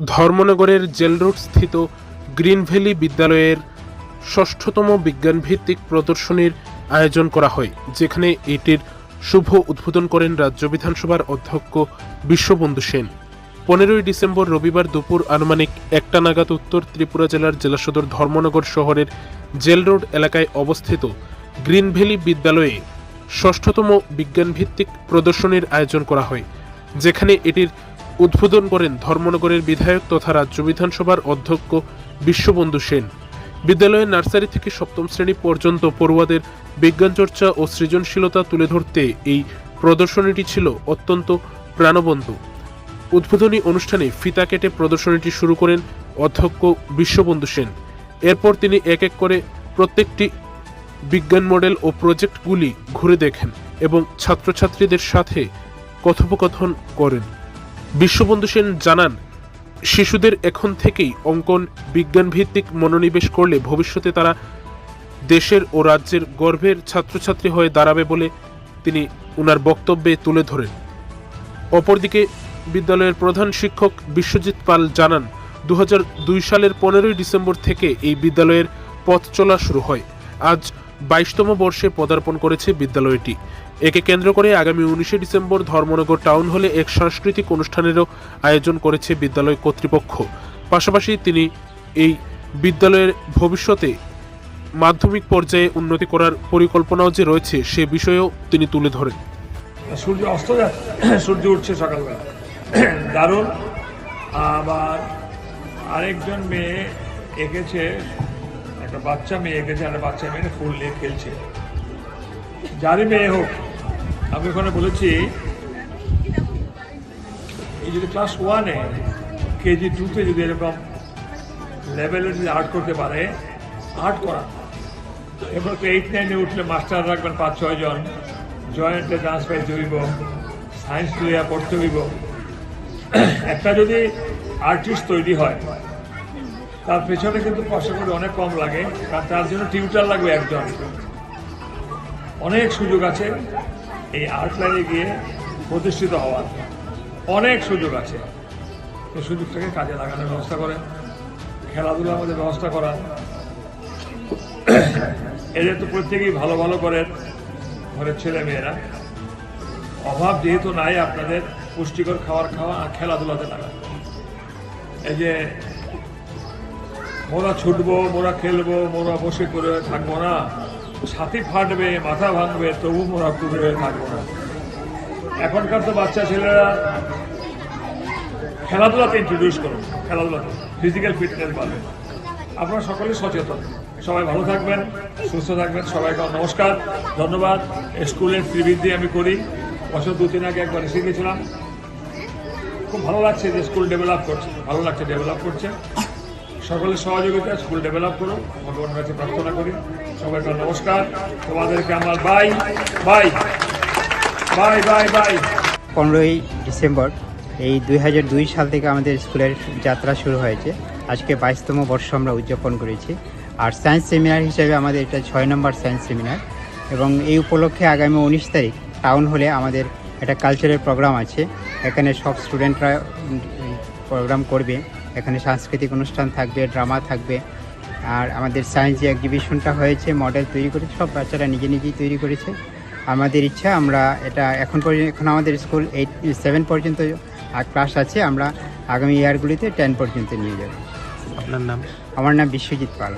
ধর্মনগরের jail road স্থিত green valley বিদ্যালয়ের ষষ্ঠতম বিজ্ঞানভিত্তিক প্রদর্শনীর আয়োজন করা হয়, যেখানে এটির শুভ উদ্বোধন করেন রাজ্য বিধানসভার অধ্যক্ষ বিশ্ববন্ধু সেন। পনেরোই ডিসেম্বর রবিবার দুপুর আনুমানিক একটা নাগাদ উত্তর ত্রিপুরা জেলার জেলা সদর ধর্মনগর শহরের জেল রোড এলাকায় অবস্থিত গ্রিন ভ্যালি বিদ্যালয়ে ষষ্ঠতম বিজ্ঞানভিত্তিক প্রদর্শনীর আয়োজন করা হয়, যেখানে এটির উদ্বোধন করেন ধর্মনগরের বিধায়ক তথা রাজ্য বিধানসভার অধ্যক্ষ বিশ্ববন্ধু সেন। বিদ্যালয়ের নার্সারি থেকে সপ্তম শ্রেণি পর্যন্ত পড়ুয়াদের বিজ্ঞান চর্চা ও সৃজনশীলতা তুলে ধরতে এই প্রদর্শনীটি ছিল অত্যন্ত প্রাণবন্ত। উদ্বোধনী অনুষ্ঠানে ফিতা কেটে প্রদর্শনীটি শুরু করেন অধ্যক্ষ বিশ্ববন্ধু সেন। এরপর তিনি এক এক করে প্রত্যেকটি বিজ্ঞান মডেল ও প্রজেক্টগুলি ঘুরে দেখেন এবং ছাত্রছাত্রীদের সাথে কথোপকথন করেন। বিশ্ববন্ধু সেন জানান, শিশুদের এখন থেকেই অঙ্কন বিজ্ঞান ভিত্তিক মনোনিবেশ করলে ভবিষ্যতে তারা দেশের ও রাজ্যের গর্ভের ছাত্রছাত্রী হয়ে দাঁড়াবে বলে তিনি ওনার বক্তব্যে তুলে ধরেন। অপরদিকে বিদ্যালয়ের প্রধান শিক্ষক বিশ্বজিৎ পাল জানান দু হাজার দুই সালের পনেরোই ডিসেম্বর থেকে এই বিদ্যালয়ের পথ চলা শুরু হয়। আজ বাইশতম বর্ষে পদার্পণ করেছে বিদ্যালয়টি। একে কেন্দ্র করে আগামী উনিশে ডিসেম্বর ধর্মনগর টাউন হলে এক সাংস্কৃতিক অনুষ্ঠানেরও আয়োজন করেছে বিদ্যালয় কর্তৃপক্ষ। পাশাপাশি তিনি এই বিদ্যালয়ের ভবিষ্যতে মাধ্যমিক পর্যায়ে উন্নতি করার পরিকল্পনাও যে রয়েছে সে বিষয়েও তিনি তুলে ধরেন। সূর্য অস্ত সূর্য উঠছে সকালবেলা। দারুণ। আবার আরেকজন মেয়ে এঁকেছে, একটা বাচ্চা মেয়ে এঁকেছে একটা বাচ্চা মেয়ে ফুল নিয়ে খেলছে। যারই মেয়ে হোক আমি ওখানে বলেছি, এই যদি ক্লাস ওয়ানে কেজি টুতে যদি এরকম লেভেলে যদি আর্ট করতে পারে আর্ট করা। এবার তো এইট নাইনে উঠলে মাস্টার রাখবেন পাঁচ, ছয় জন। জয়েন্টে ডান্স পাইতে হইব সায়েন্স লইয়া পড়তে হইব। একটা যদি আর্টিস্ট তৈরি হয়, তার পেছনে কিন্তু কষ্ট করে অনেক কম লাগে, কারণ তার জন্য টিউটার লাগবে একজন। অনেক সুযোগ আছে। এই আর্ট লাইনে গিয়ে প্রতিষ্ঠিত হওয়ার অনেক সুযোগ আছে। এই সুযোগটাকে কাজে লাগানোর ব্যবস্থা করেন, খেলাধুলার মধ্যে ব্যবস্থা করা এদের তো প্রত্যেকেই ভালো ভালো করেন, ঘরের ছেলে মেয়েরা, অভাব যেহেতু নাই আপনাদের, পুষ্টিকর খাবার খাওয়া আর খেলাধুলাতে লাগা। এই যে মোরা ছুটবো, মোরা খেলব, মোরা বসে করে থাকব না। ছাতি ফাটবে, মাথা ভাঙবে, তবু মোরা কুড়ে থাকব না। এখনকার তো বাচ্চা ছেলেরা খেলাধুলাতে ইন্ট্রোডিউস করুন, খেলাধুলাতে ফিজিক্যাল ফিটনেস বাড়বে আপনারা সকলে সচেতন। সবাই ভালো থাকবেন, সুস্থ থাকবেন, সবাইকে নমস্কার, ধন্যবাদ। স্কুলের ত্রিবৃদ্ধি আমি করি। বছর দু তিন আগে একবার এসে গেছিলাম। খুব ভালো লাগছে যে স্কুল ডেভেলপ করছে, ভালো লাগছে ডেভেলপ করছে। সকলের সহযোগিতা, স্কুল ডেভেলপ করুন, ভগবানের কাছে প্রার্থনা করি। সবাইকে নমস্কার। তোমাদেরকে আমার bye bye bye bye bye. পনেরোই ডিসেম্বর, এই দুই সাল থেকে আমাদের স্কুলের যাত্রা শুরু হয়েছে। আজকে বাইশতম বর্ষ আমরা উদযাপন করেছি। আর সায়েন্স সেমিনার হিসেবে আমাদের এটা ছয় নম্বর সায়েন্স সেমিনার এবং এই উপলক্ষে আগামী উনিশ তারিখ টাউন হলে আমাদের একটা কালচারাল প্রোগ্রাম আছে। এখানে সব স্টুডেন্টরা প্রোগ্রাম করবে। এখানে সাংস্কৃতিক অনুষ্ঠান থাকবে ড্রামা থাকবে। আর আমাদের সায়েন্স যে এক্সিবিশনটা হয়েছে মডেল তৈরি করেছে সব বাচ্চারা নিজে নিজেই তৈরি করেছে। আমাদের ইচ্ছা আমরা এটা এখন পর্যন্ত এখন আমাদের স্কুল এইট সেভেন পর্যন্ত ক্লাস আছে আমরা আগামী ইয়ারগুলিতে টেন পর্যন্ত নিয়ে যাব। আপনার নাম? আমার নাম বিশ্বজিৎ পাল।